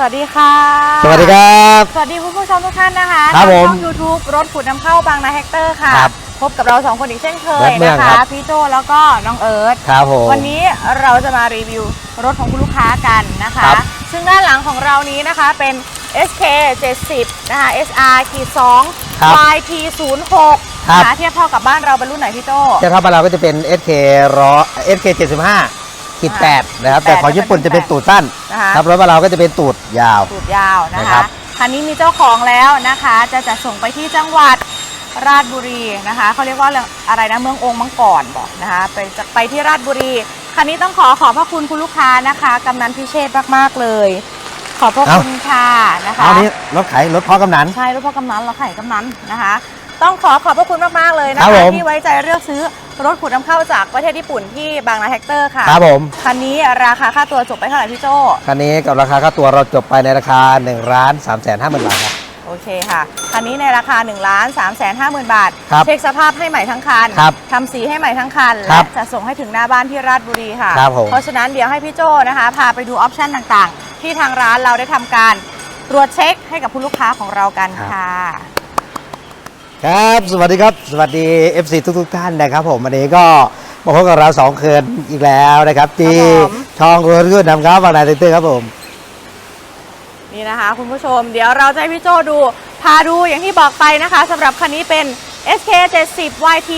สวัสดีค่ะสวัสดีครับ สวัสดีคุณผู้ชมทุกท่านนะคะครับทางผมช่อง YouTube รถขุดนำเข้าบางนาแฮกเตอร์ค่ะ ครับพบกับเราสองคนอีกเช่นเคแบยทเมืองนะครัคะ บ พี่โจแล้วก็น้องเอิร์ธ ครับผม วันนี้เราจะมารีวิวรถของคุณลูกค้ากันนะคะ ครับซึ่งด้านหลังของเรานี้นะคะเป็น SK 70นะคะ SR ขีดครับ 2 YT 06ครับนะคะเทียบเท่ากับบ้านเราเป็นรุ่นไหนพี่โจเจ้าทัพบ้านเราก็จะเป็น SK ร้อ SK 75 ขีด8นะครับ แต่ของญี่ปุ่นจะเป็นตูดสั้นนะคะครับรถบ้านเราก็จะเป็นตูดยาว ตูดยาวนะนะครัคะบคันนี้มีเจ้าของแล้วนะคะ จะจัดส่งไปที่จังหวัดราชบุรีนะคะเขาเรียกว่าอะไรนะเมืององค์มังกรบอกนะคะไปจะไปที่ราชบุรี คันนี้ต้องขอขอบพระคุณคุณลูกค้านะคะกำนันพิเชษมากๆเลย ขอบพระคุณค่ะนะคะ เอานี้รถไขรถพ่อกำนัน ใช่รถพ่อกำนันเราไข่กำนันนะคะ ต้องขอขอบพระคุณมาก ๆ เลยนะครัคะบผม ที่ไว้ใจเลือกซื้อ รถขุดนำเข้าจากประเทศญี่ปุ่นที่บางนาแฮกเตอร์ค่ะครับผมคันนี้ราคาค่าตัวจบไปเท่าไหร่พี่โจคันนี้กับราคาค่าตัวเราจบไปในราคา1ล้าน3แสน5หมื่นบาทครับ โอเคค่ะ คันนี้ในราคา1นึ่งล้านสามแสนห้าหมื่นบาท ครับเช็คสภาพให้ใหม่ทั้งคันครับทำสีให้ใหม่ทั้งคันครัและบจะส่งให้ถึงหน้าบ้านที่ราชบุรีค่ะ ครับผม เพราะฉะนั้นเดี๋ยวให้พี่โจนะคะ พาไปดูออปชันต่างๆ ที่ทางร้านเราได้ทำการตรวจเช็คให้กับคุณลูกค้าของเรากันค่ะ ครับ สวัสดีครับ สวัสดี FC ทุกทุกๆท่านนะครับ ผมวันนี้ก็มาพบกับเราสองเคืนอีกแล้วนะครับที่ครับผม ช่องรถรุ่นนำครับบางนาเตอร์ครับผม นี่นะคะ คุณผู้ชมเดี๋ยวเราจะให้พี่โจดู พาดูอย่างที่บอกไปนะคะสำหรับคันนี้เป็น SK 70 YT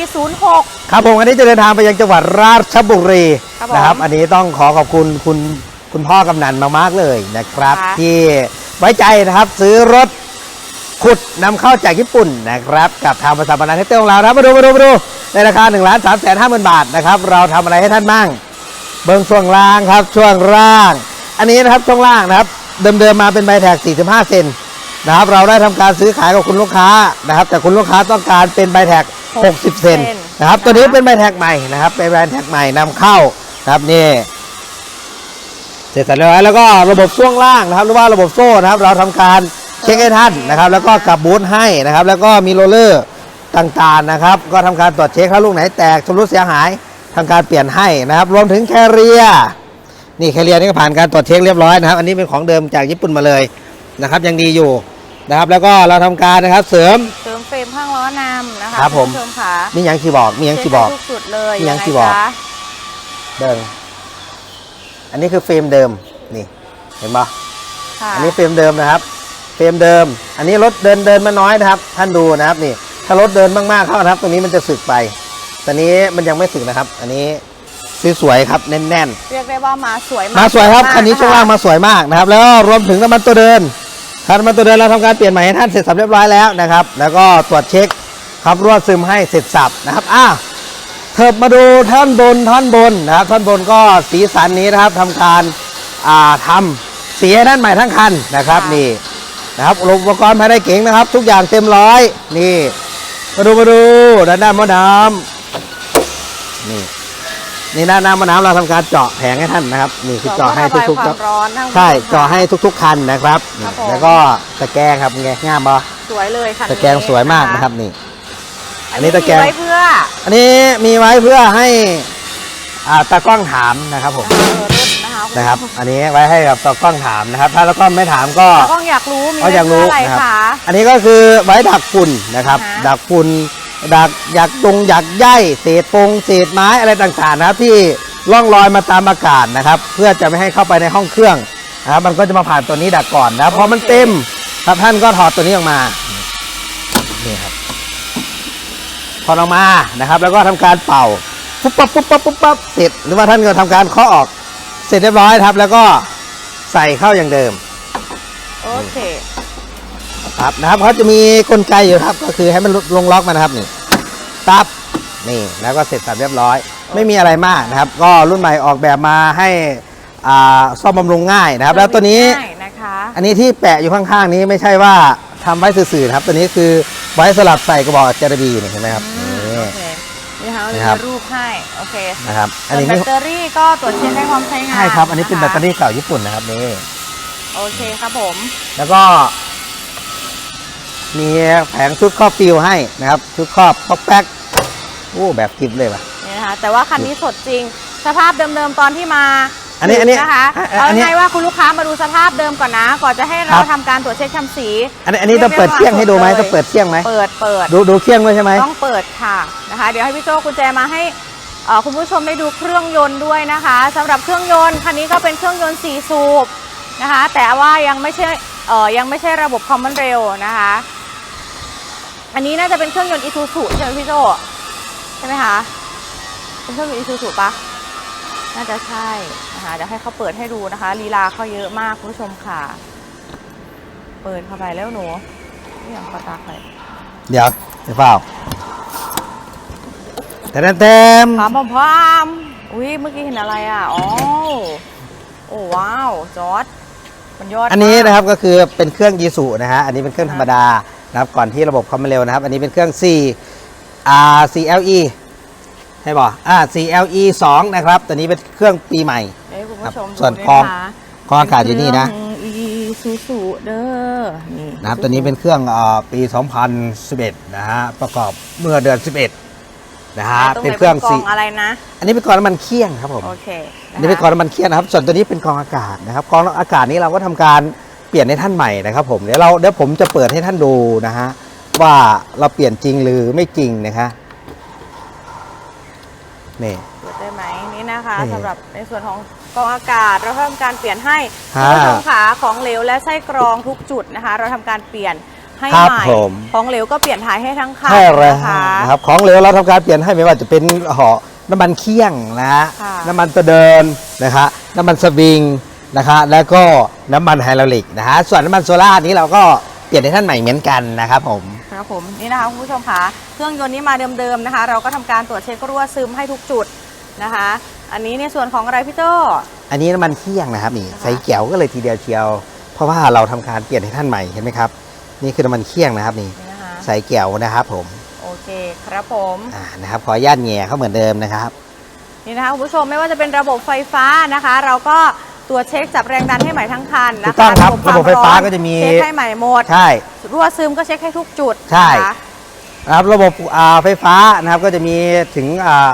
06 ครับผมอันนี้จะเดินทางไปยังจังหวัดราชบุรีครับผมนะครับ อันนี้ต้องขอขอบคุณคุณคุณพ่อกำนันมากๆเลยนะครับ ค่ะ ที่ไว้ใจนะครับซื้อรถ ขุดนำเข้าจากญี่ปุ่นนะครับกับทางภาษาบานาเทเตอร์ของเรานะครับมาดูมาดูมาดูในราคา1นึ่งล้านสามแสนห้าหมื่นบาทนะครับเราทำอะไรให้ท่านบ้าง เบิ้งช่วงล่างครับช่วงล่าง อันนี้นะครับช่วงล่างนะครับ เดิมๆมาเป็นใบแท็ก 45 เซนนะครับเราได้ทำการซื้อขายกับคุณลูกค้านะครับ แต่คุณลูกค้าต้องการเป็นใบแท็ก 60 เซนนะครับตัวนี้เป็นใบแท็กใหม่นะครับเป็นใบแท็กใหม่นำเข้านะครับนี่เสร็จสับเรียบร้อยแล้วก็ระบบช่วงล่างนะครับ หรือว่าระบบโซ่นะครับ เราทำการ เช็คให้ท่านนะครับ แล้วก็กลับบูทให้นะครับ แล้วก็มีโรลเลอร์ต่างๆนะครับ ก็ทำการตรวจเช็คถ้าลูกไหนแตกชำรุดเสียหายทำการเปลี่ยนให้นะครับ รวมถึงแคเรียนี่แคเรียนี่ก็ผ่านการตรวจเช็คเรียบร้อยนะครับ อันนี้เป็นของเดิมจากญี่ปุ่นมาเลยนะครับ ยังดีอยู่นะครับ แล้วก็เราทำการนะครับเสริมเติมเฟรมข้างล้อนำนะคะครับผมณผู้ชมค่ะมีหยังที่บอกมีหยังที่บอกเช็คให้ทุกจุดเลยมีหยังไที่บอกจ๊ะเดิมอันนี้คือเฟรมเดิมนี่เห็นปะค่ะอันนี้เฟรมเดิมนะครับ เฟรมเดิม อันนี้รถเดินเดินมาน้อยนะครับ ท่านดูนะครับนี่ ถ้ารถเดินมากๆเข้านะครับ ตรงนี้มันจะสึกไปตอนนี้มันยังไม่สึกนะครับ อันนี้สวยๆครับแน่นเรียกได้ว่ามาสวยๆ มาสวยครับมกคันนี้ช่วงล่างมาสวยมากนะครับ แล้วก็รวมถึงน้ำมันตัวเดินครับน้ำมันตัวเดินเราทำการเปลี่ยนใหม่ให้ท่านเสร็จสับเรียบร้อยแล้วนะครับ แล้วก็ตรวจเช็คครับรั่วซึมให้เสร็จสับนะครับอ้าวเถิบมาดูท่อนบนท่อนบนนะครับท่อนบนก็สีสันนี้นะครับทำการอ่าทำสีให้ท่านใหม่ทั้งคันนะครับนี่ นะครับอุปกรณ์ภายในเก๋งนะครับ ทุกอย่างเต็มร้อย นี่ มาดูมาดูด้านหน้าหมอน้ำนี่นี่ด้านหน้าหมอน้ำเราทำการเจาะแผงให้ท่านนะครับนี่คือเจาะให้ทุกๆๆความร้อนทั้งใช่เจาะให้ทุก ๆ คันนะครับนี่ครับผมแล้วก็ตะแกรงครับไงงามปะสวยเลยค่ะตะแกรงสวยมากนะครับนี่ อัอันนนี้นี้ตะแกรงมีไว้เพื่ออันนี้มีไว้เพื่อให้อ่าตากล้องถามนะครับผม เออรถนะคะนะครับ อันนี้ไว้ให้กับตากล้องถามนะครับ ถ้าตากล้องไม่ถามก็ตากล้องอยากรู้มีเขาไว้อยากรู้เพื่ออะไรนะครับคะ อันนี้ก็คือไว้ดักฝุ่นนะครับอ่าฮะดักฝุ่นดักอยากจงอยากใยเศษปงเศษไม้อะไรต่างๆนะครับ ที่ล่องลอยมาตามอากาศนะครับ เพื่อจะไม่ให้เข้าไปในห้องเครื่องนะครับมันก็จะมาผ่านตัวนี้ดักก่อนนะครับพอมันเต็มครับท่านก็ถอดตัวนี้ออกมานี่ครับถอดออกมานะครับ แล้วก็ทำการเป่าปุ๊บปั๊บปุ๊บปั๊บปุ๊บปั๊บเสร็จหรือว่าท่านก็ทำการเคาะออก เสร็จเรียบร้อยครับ แล้วก็ใส่เข้าอย่างเดิม โอเค ครับนะครับเขาจะมีกลไกอยู่ครับ ก็คือให้มันลงล็อกมานะครับนี่ตับนี่แล้วก็เสร็จสับเรียบร้อย ไม่มีอะไรมากนะครับ ก็รุ่นใหม่ออกแบบมาให้อ่าซ่อมบำรุงง่ายนะครับ แล้วตัวนี้ง่ายนะคะ อันนี้ที่แปะอยู่ข้างๆนี้ไม่ใช่ว่าทำไว้สื่อๆนะครับ ตัวนี้คือไว้สลับใส่กระบอกเจรบีนี่เห็นไหมครับอืมนี่โอเค นี่ค่ะนะครับ มีรูปให้ โอเคนะครับ อันส่วนนี้แบไม่ตเตอรี่ก็ตรวจเช็คให้ความใช้งานใช่ครับ อันนี้เป็นแบตเตอะคะรี่เก่าญี่ปุ่นนะครับนี่ โอเคครับผม แล้วก็ มีแผงชุดครอบฟิวให้นะครับ ชุดครอบป๊อกแป๊กโอ้แบบกิฟเลยว่ะ นี่นะคะ แต่ว่าคันนี้สดจริง สภาพเดิมๆตอนที่มา อันนี้อันนี้นะคะอะเอาอันนี้ ง่ายๆว่าคุณลูกค้ามาดูสภาพเดิมก่อนนะ ก่อนจะให้คเรารับ ทำการตรวจเช็คทำสีอันนี้อันนี้ต้องเปิดเที่ยงให้ดูไหมต้องเปิดเที่ยงไหมเปิดเปิด ดูดูเที่ยงด้วยใช่ไหม ต้องเปิดค่ะนะคะ เดี๋ยวให้พี่โจกุญแจมาให้เอ่อคุณผู้ชมได้ดูเครื่องยนต์ด้วยนะคะสำหรับเครื่องยนต์คันนี้ก็เป็นเครื่องยนต์4สูบนะคะ แต่ว่ายังไม่ใช่เอ่อยังไม่ใช่ระบบ Common Rail นะคะ อันนี้น่าจะเป็นเครื่องยนต์ Isuzu ใช่ไหมพี่โจใช่ไหมคะเป็นเครื่องยนต์ Isuzu ปะน่าจะใช่ นะคะเดี๋ยวให้เขาเปิดให้ดูนะคะลีลาเขาเยอะมากคุณผู้ชมค่ะ เปิดเข้าไปแล้วหนูนี่อย่างขอตาใครเดี๋ยวเดี๋ยวเปล่าแต่เต็มพร้อมพร้อมพร้อมอุ้ยเมื่อกี้เห็นอะไรอะอ๋อโอ้ว้าวจอร์ดมันยอดอันนี้มากนะครับก็คือเป็นเครื่องยีสุนะฮะอันนี้เป็นเครื่องธรรมดานะครับก่อนที่ระบบความเร็วนะครับ อันนี้เป็นเครื่อง4 R CLE ใช่ป่ะอ่า CLE 2 นะครับ ตัวนี้เป็นเครื่องปีใหม่เอ้ย คุณผู้ชมครับดูส่วนด้วยกองะคะกองอากาศอยู่นี่นะ อีซูซูเด้อนี่นะครับตัวนี้เป็นเครื่องเอ่อปี 2011 นะฮะ ประกอบเมื่อเดือน 11 นะฮะตรงไหเป็นเครื่องกสีองอะไรนะ อันนี้เป็นกองน้ำมันเคี่ยงครับผม โอเคอันนี้เป็นกองน้ำมันเคี่ยงนะครับ ส่วนตัวนี้เป็นกองอากาศนะครับกองอากาศนี้เราก็ทำการเปลี่ยนให้ท่านใหม่นะครับผม เดี๋ยวเราเดี๋ยวผมจะเปิดให้ท่านดูนะฮะว่าเราเปลี่ยนจริงหรือไม่จริงนะคะนี่เปิดได้ไหม นี่นะคะนี่สำหรับในส่วนของกองอากาศเราทำการเปลี่ยนให้ฮะคุณผู้ชมขาของเหลวและไส้กรองทุกจุดนะคะ เราทำการเปลี่ยนให้ครับใหม่ผม ของเหลวก็เปลี่ยนถ่ายให้ทั้งคันใช่แล้วนะคะ นะครับของเหลวเราทำการเปลี่ยนให้ไม่ว่าจะเป็นห่อน้ำมันเคี่ยงนะฮะค่ะ น้ำมันตัวเดินนะคะน้ำมันสวิงนะคะแล้วก็น้ำมันไฮดรอลิกนะฮะส่วนน้ำมันโซล่านี้เราก็เปลี่ยนให้ท่านใหม่เหมือนกันนะครับผม ครับผมนี่นะคะคุณผู้ชมคะเครื่องยนต์นี้มาเดิมๆนะคะ เราก็ทำการตรวจเช็ครั่วซึมให้ทุกจุดนะคะ อันนี้ในส่วนของอะไรพี่โจอันนี้น้ำมันเที่ยงนะครับนี่นะคะใส่แก้วก็เลยทีเดียวเชียว เพราะว่าเราทำการเปลี่ยนให้ท่านใหม่เห็นไหมครับ นี่คือน้ำมันเคี่ยงนะครับนี่นี่นะคะใส่แก้วนะครับผมโอเคครับผมอ่านะครับขออนุญาตแง่เขาเหมือนเดิมนะครับนี่นะคะคุณผู้ชมไม่ว่าจะเป็นระบบไฟฟ้านะคะ เราก็ตรวจเช็คจับแรงดันให้ใหม่ทั้งคันนะคะถูกต้องครับควมระบบไฟฟ้าร้อนก็จะมีเช็คให้ใหม่หมดใช่รั่วซึมก็เช็คให้ทุกจุดใช่นะคะนะครับระบบอ่าไฟฟ้านะครับก็จะมีถึงอ่า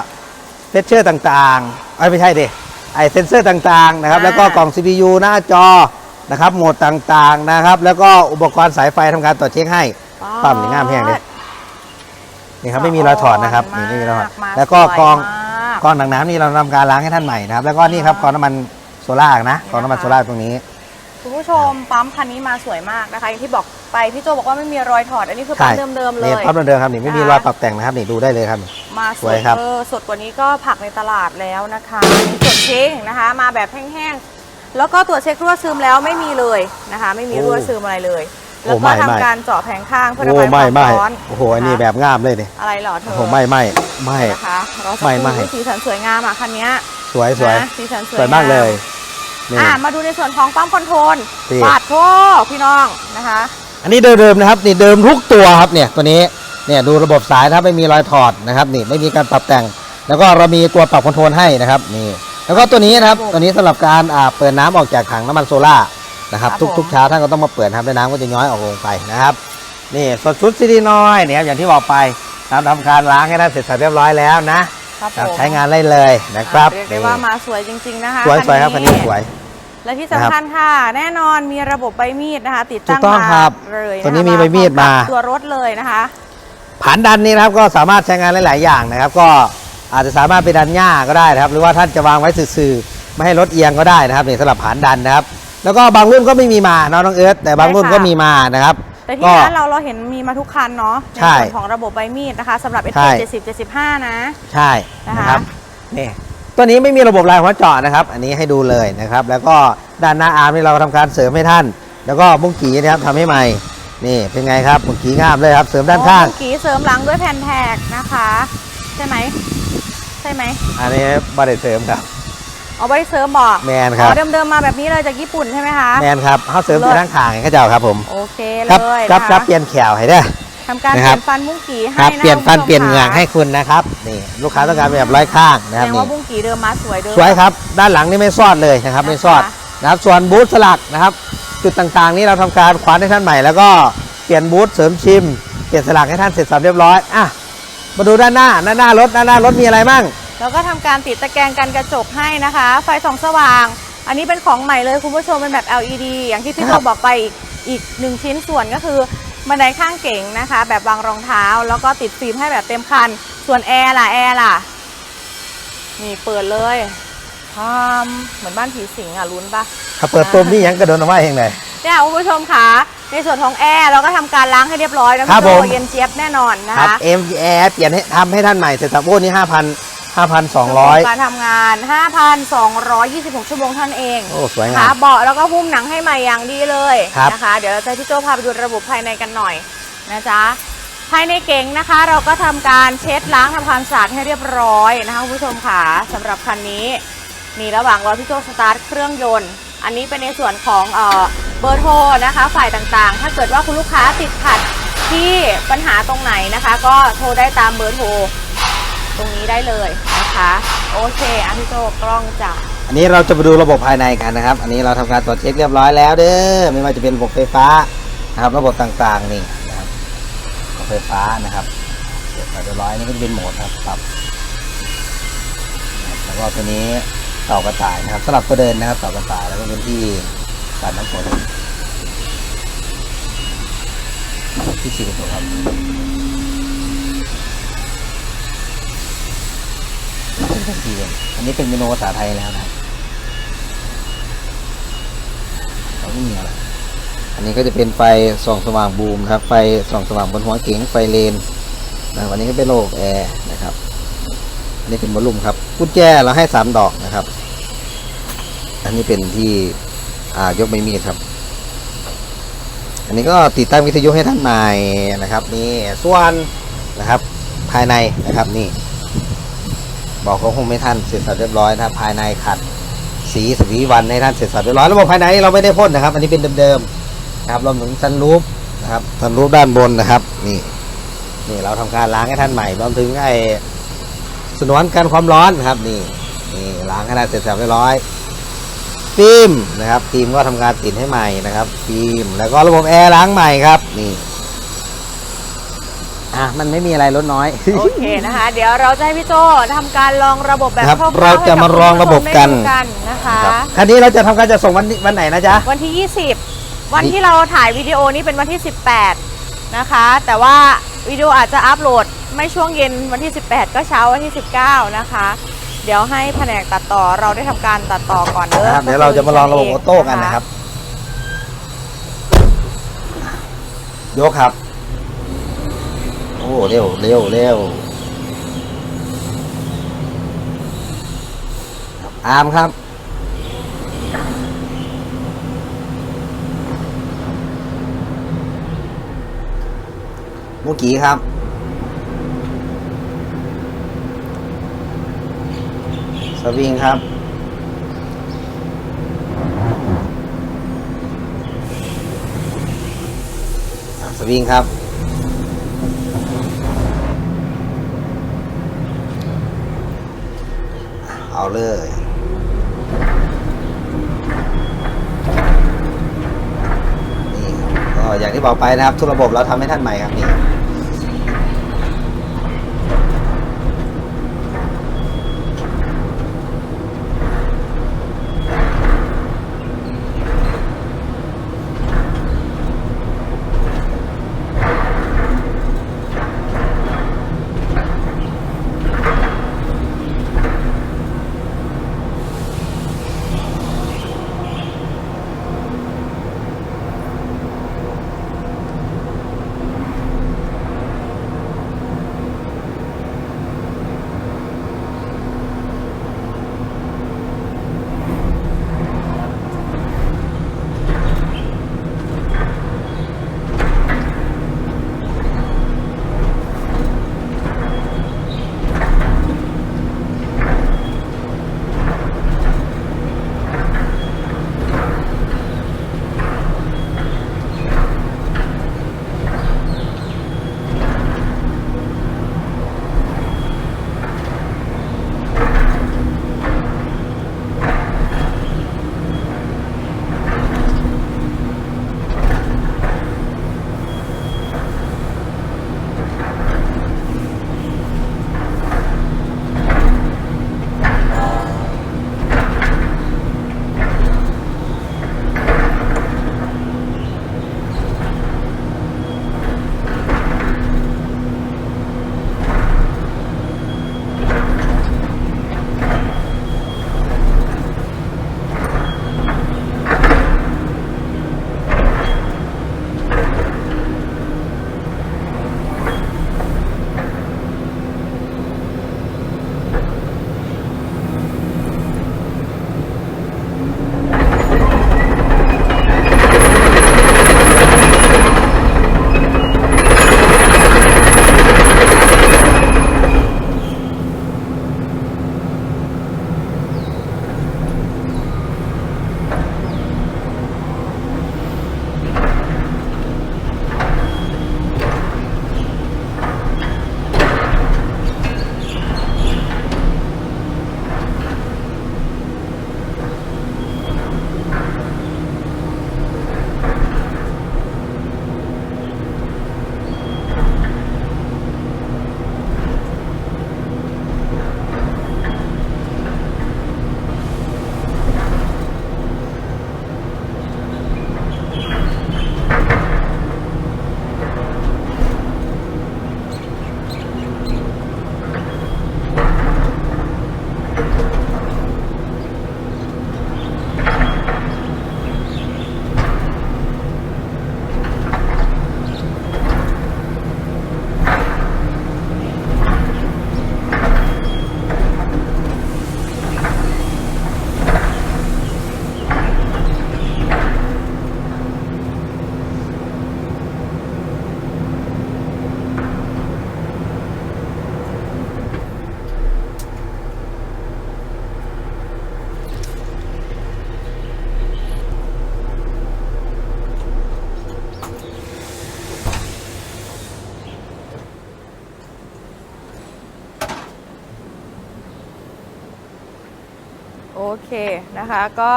เซนเซอร์ต่างๆเอ้ย ไม่ใช่ดิไอเซนเซอร์ต่างๆนะครับ แล้วก็กล่อง CPU หน้าจอนะครับโหมดต่างๆนะครับ แล้วก็อุปกรณ์สายไฟทำการตรวจเช็คให้ปั๊มนี่งามแพงเลยนี่ครับไม่มีรอยถอดนะครับนี่ไม่มีรอยถอดมาแล้วก็สวยกองมากกองหนังน้ำนี่เราทำการล้างให้ท่านใหม่นะครับ แล้วก็นี่ครับกองน้ำมันโซล่านะกองน้ำมันโซล่าตรงนี้ คุณผู้ชมปั๊มคันนี้มาสวยมากนะคะอย่างที่บอก ไปพี่โจบอกว่าไม่มีรอยถอด อันนี้คือปั๊มใช่เดิมๆเลนี่ยปั๊มเดิมๆครับนี่ไม่มีนะคะรอยปรับแต่งนะครับนี่ดูได้เลยครับ มาสสววยยครับเออสดกว่านี้ก็ผักในตลาดแล้วนะคะมีตรวจเช็คนะคะ มาแบบแห้งๆแล้วก็ตรวจเช็ครั่วซึมแล้วไม่มีเลยนะคะ ไม่มีรั่วซึมอะไรเลย โอ้แล้วก็ไม่ไม่ ทำการเจาะแผงข้างเพื่อระโอ้บายคไม่วามไม่ร้อนโอ้โหอันนี้แบบงามเลยเนี่ยอะไรเหรอเธอโอ้โหไม่ไม่ไม่ นะคะเราสักไม่คไม่รู่สีสันสวยงามอะคันเนี้ยสวยสวยนะสีสันสวยสวยมากเลยนี่ อะมาดูในส่วนของปั๊มคอนโทรลนี่ ปาดโทพี่น้องนะคะ อันนี้เดิมๆนะครับนี่เดิมทุกตัวครับเนี่ยตัวนี้เนี่ยดูระบบสายนะครับไม่มีรอยถอดนะครับนี่ไม่มีการปรับแต่ง แล้วก็เรามีตัวปรับคอนโทรลให้นะครับนี่แล้วก็ตัวนี้นะครับตัวนี้สำหรับการอ่าเปิดน้ำออกจากถังน้ำมันโซล่านะครับครับทุกผม ทุกเช้าท่านก็ต้องมาเปิดนะครับแล้วน้ำก็จะย้อยออกลงไปนะครับนี่สดชุดซีดีน้อยเนี่ยครับอย่างที่บอกไปเราทำการล้างให้ท่านเสร็จสับเรียบร้อยแล้วนะครับผมใช้งานได้เลยนะครับ อะเรียกได้ว่ามาสวยจริง ๆ นะคะสวยสวยครับคันนี้สวย และที่สำคัญค่ะ แน่นอนมีระบบใบมีดนะคะ ติดตั้งถูกต้องมาครับเลยะคะตัวนี้มีใบมีดมาพร้อกับตัวรถเลยนะคะผานดันนี้นะครับก็สามารถใช้งานได้หลายอย่างนะครับ ก็อาจจะสามารถไปดันหญ้าก็ได้นะครับ หรือว่าท่านจะวางไว้สื่อๆไม่ให้รถเอียงก็ได้นะครับนี่สำหรับผานดันนะครับ แล้วก็บางรุ่นก็ไม่มีมาเนาะน้องเอิร์ธแต่บางรุ่นใช่ค่ะก็มีมานะครับแต่ที่ก็ร้านเราเราเห็นมีมาทุกคันเนาะในใช่ส่วนของระบบใบมีดนะคะสำหรับ s ใช่7 0 75นะ ใช่นะคะนะครับนี่ ตัวนี้ไม่มีระบบลายหัวเจาะนะครับ อันนี้ให้ดูเลยนะครับ แล้วก็ด้านหน้าอาร์มนี่เราทำการเสริมให้ท่าน แล้วก็บุ้งกีนะครับทำให้ใหม่ นี่เป็นไงครับบุ้งกีงามเลยครับเสริมด้านข้างโอ้เมื่อกี้เสริมหลังด้วยแผ่นแท็กนะคะ ใช่ไหมใช่ไหมอันนี้บริเสริมครับเอาไว้เสริมบอกแมนครับอ๋อเดิมๆมาแบบนี้เลยจากญี่ปุ่นใช่ไหมคะแมนครับเขาเสริมเลิที่ศด้านข้างให้เขาเจ้าครับผมโอเคครับเลยครับนะครัคะบเปลี่ยนแขวให้ได้ ทำการนะเปครัลี่บ ยนฟันมุ้งกี่คให้รับนะเปลี่ยนฟันคุณผู้ชมเปลี่ยนเหงือกค่ะให้คุณนะครับนี่ลูกค้าต้องการแบบร้อยข้างนะแสครับดงนี่ว่าบุ้งกี่เดิมมาสวยเดิม สวยครับด้านหลังนี่ไม่ซอดเลยนะครับไม่ซอดนะคะ นะครับส่วนบูธสลักนะครับ จุดต่างๆ นี้เราทำการควานให้ท่านใหม่ แล้วก็เปลี่ยนบูธเสริมชิมเปลี่ยนสลักให้ท่านเสร็จสับเรียบร้อยอะมาดูด้านหน้าด้านหน้ารถด้านหน้ารถมีอะไรบ้าง แล้วก็ทำการติดตะแกรงกันกระจกให้นะคะ ไฟส่องสว่าง อันนี้เป็นของใหม่เลยคุณผู้ชมเป็นแบบ LED อย่างที่พี่คโตรับบอกไปอีกอีกหนึ่งชิ้นส่วนก็คือ บันไดข้างเก๋งนะคะ แบบวางรองเท้า แล้วก็ติดฟิล์มให้แบบเต็มคัน ส่วนแอร์ล่ะแอร์ล่ะ นี่เปิดเลยทำเหมือนบ้านผีสิงอะลุ้นปะถ้าเปิดต้มนี่ยังกระโดดออกมาเองเลยเนี่ยคุณผู้ชมคะในส่วนของแอร์เราก็ทำการล้างให้เรียบร้อยนะครัพี่บโจผมเย็นเจี๊ยบแน่นอนนะครับคะเอ็มแอร์เปลี่ยนให้ทำให้ท่านใหม่เสร็จสับโอ้นี่ห้าพัน ห้าพันสองร้อยการทำงาน 5,226 ชั่วโมงเท่านนเองโอ้สวยงามนะคะเบาะแล้วก็หุ้มหนังให้ใหม่อย่างดีเลยครับ นะคะ เดี๋ยวเราจะให้พี่โจพาไปดูระบบภายในกันหน่อยนะจ๊ะ ภายในเก๋งนะคะ เราก็ทำการเช็ดล้างทำความสะอาดให้เรียบร้อยนะคะคุณผู้ชมค่ะสำหรับคันนี้นี่ระหว่างรอพี่โจสตาร์ทเครื่องยนต์ อันนี้เป็นในส่วนของเอ่อเบอร์โทรนะคะ ฝ่ายต่างๆ ถ้าเกิดว่าคุณลูกค้าติดขัดที่ปัญหาตรงไหนนะคะ ก็โทรได้ตามเบอร์โทร ตรงนี้ได้เลยนะคะ โอเคอะพี่โจกล้องจะอันนี้เราจะไปดูระบบภายในกันนะครับ อันนี้เราทำการตรวจเช็คเรียบร้อยแล้วเด้อ ไม่ว่าจะเป็นระบบไฟฟ้านะครับ ระบบต่างๆนี่นะครับระบบไฟฟ้านะครับเสร็จเรียบร้อยนี่ก็จะเป็นโหมดครับปรับนะครับแล้วก็ตัวนี้ต่ากระต่ายนะครับสลับตัวเดินนะครับต่ากระต่ายแล้วก็เป็นที่ตัดน้ำฝนที่สี่ตัวครับ เป็นที่อันนี้เป็นเมนูภาษาไทยแล้วนะครับเขาไม่มีอะไรอันนี้ก็จะเป็นไฟส่องสว่างบูมครับ ไฟส่องสว่างบนหัวเก๋งไฟเลนนะวันนี้ก็เป็นระบบแอร์นะครับ อันนี้เป็นวอลลุ่มครับกุญแจเราให้สามดอกนะครับ อันนี้เป็นที่อ่ายกไม่มีดครับ อันนี้ก็ติดตั้งวิทยุให้ท่านใหม่นะครับ นี่ส่วนนะครับ ภายในนะครับนี่ บอกเขาคงไม่ท่านเสร็จสับเรียบร้อยนะครับภายในขัดสีสวีวันให้ท่านเสร็จสับเรียบร้อยระบบภายในเราไม่ได้พ่นนะครับ อันนี้เป็นเดิมๆนะครับรวมถึงซันรูฟนะครับซันรูฟด้านบนนะครับ นี่นี่เราทำการล้างให้ท่านใหม่รวมถึงไอ้สนวนกันความร้อนนะครับนี่นี่ล้างให้ท่านเสร็จสับเรียบร้อยฟิล์มนะครับฟิล์มก็ทำการติดให้ใหม่นะครับฟิล์มแล้วก็ระบบแอร์ล้างใหม่ครับนี่ อะมันไม่มีอะไรลดน้อย โอเคนะคะ เดี๋ยวเราจะให้พี่โจทำการลองระบบแบบครับคร่าวๆเราจะมาลองระบบกัน ให้บคุณผู้ชมได้ดูกันนะคะครับคันนี้เราจะทำการจะส่งวันนี้วันไหนนะจ๊ะ วันที่ 20 วันที่เราถ่ายวิดีโอนี้เป็นวันที่ 18 นะคะ แต่ว่าวิดีโออาจจะอัปโหลดไม่ช่วงเย็นวันที่ 18 ก็เช้าวันที่ 19 นะคะ เดี๋ยวให้แผนกตัดต่อเราได้ทำการตัดต่อก่อนเด้อนะครับเดี๋ยวเราจะมาลองระบบออโต้กันนะครับยกครับโอ้เร็วเร็วเร็วอามครับ มุกี้ครับสวิงครับสวิงครับ เอาเลยนี่ก็อย่างที่บอกไปนะครับ ทุกระบบเราทำให้ท่านใหม่ครับนี่ โอเคนะคะก็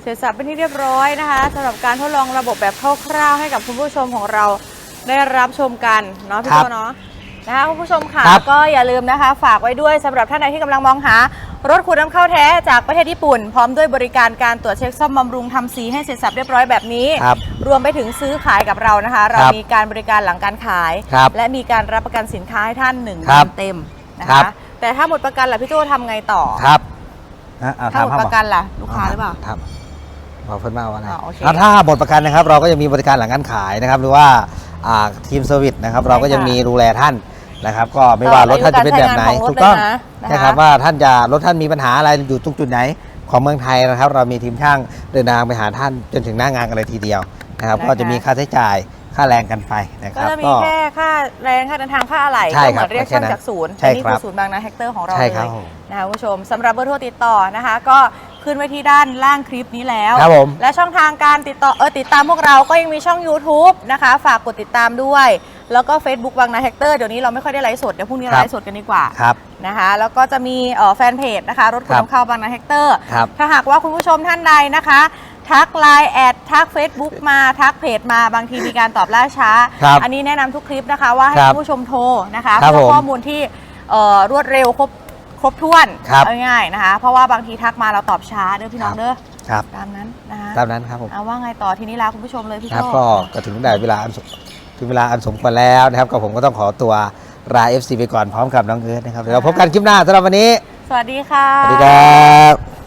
เสร็จสับเป็นที่เรียบร้อยนะคะสำหรับการทดลองระบบแบบคร่าวๆให้กับคุณผู้ชมของเราได้รับชมกันเนาะพี่ครัโจบเนาะนะคะคุณผู้ชมค่ะครับ ก็อย่าลืมนะคะ ฝากไว้ด้วยสำหรับท่านใดที่กำลังมองหา รถขูดน้ำเข้าแท้จากประเทศญี่ปุ่น พร้อมด้วยบริการการตรวจเช็คซ่อมบำรุงทำสีให้เสร็จสับเรียบร้อยแบบนี้ ครับ รวมไปถึงซื้อขายกับเรานะคะ เราครับมีการบริการหลังการขาย ครับและมีการรับประกันสินค้าให้ท่านหนึ่งครัเดืบอนเต็มนะครัคะ บ แต่ถ้าหมดประกันล่ะพี่โจทำไงต่อ ครับ นะเอาถ้าหมดถามประกันล่ะ ลูกค้าหรือเปล่า ครับบอกเพิ่นมาว่าอะไรอ๋อโอเคแล้วถ้าหมดประกันนะครับ เราก็จะมีบริการหลังการขายนะครับ หรือว่าอ่าทีมเซอร์วิสนะครับ เราก็จะมีดูแลท่านนะครับ ก็ไม่ว่ารถท่านจะเป็นแบบไหนตลอดอายุการใช้งานของรถถูกต้องเลยนะนะคะนะครับว่าท่านจะรถท่านมีปัญหาอะไรอยู่ตรงจุดไหนของเมืองไทยนะครับ เรามีทีมช่างเดินทางไปหาท่านจนถึงหน้างานกันเลยทีเดียวนะครับ ก็จะมีค่าใช้จ่าย ค่าแรงกันไปนะคก็รับ จะมีแค่ค่าแรงค่าเดินทางค่าอะไหล่ใช่ก็เหครัมืบอนเรียกแค่ช่างนั้นจากศูนย์ใช่อันนี้ครัคืบอศูนย์บางนาแฮกเตอร์ของเราใช่เลครับยผม นะคะคุณผู้ชมสำหรับเบอร์โทรติดต่อนะคะ ก็ขึ้นไว้ที่ด้านล่างคลิปนี้แล้ว ครับผม และช่องทางการติดต่อเออติดตามพวกเราก็ยังมีช่อง YouTube นะคะ ฝากกดติดตามด้วย แล้วก็ Facebook บางนาแฮกเตอร์เดี๋ยวนี้เราไม่ค่อยได้ไลฟ์สดเดี๋ยวพรุ่งนี้เราไลฟ์สดกันดีกว่า ครับ นะคะแล้วก็จะมีเอ่อแฟนเพจนะคะ รถขนครับนำเข้าบางนาแฮกเตอร์ ครับถ้าหากว่าคุณผู้ชมท่านใดนะคะ ทักไลน์แอดทัก Facebook มาทักเพจมาบางทีมีการตอบล่าช้า ครับอันนี้แนะนำทุกคลิปนะคะว่าให้ครับคุณผู้ชมโทรนะคะครับเพื่อผมข้อมูลที่เอ่อรวดเร็วครบครบถ้วนครับเอาง่ายๆนะคะ เพราะว่าบางทีทักมาเราตอบช้าเด้อพี่น้องครับ เด้อครับตามนั้นนะคะตามนั้นครับผม เอาว่าไงต่อทีนี้ลาคุณผู้ชมเลยพี่ครับโจก็ก็ถึงได้เวลาอันสมถึงเวลาอันสมควรแล้วนะครับก็ผมก็ต้องขอตัวลา FC ไปก่อนพร้อมกับน้องเอิร์ธนะครับเดี๋ยวเราพบกันคลิปหน้าสำหรับวันนี้สวัสดีค่ะ สวัสดีครับ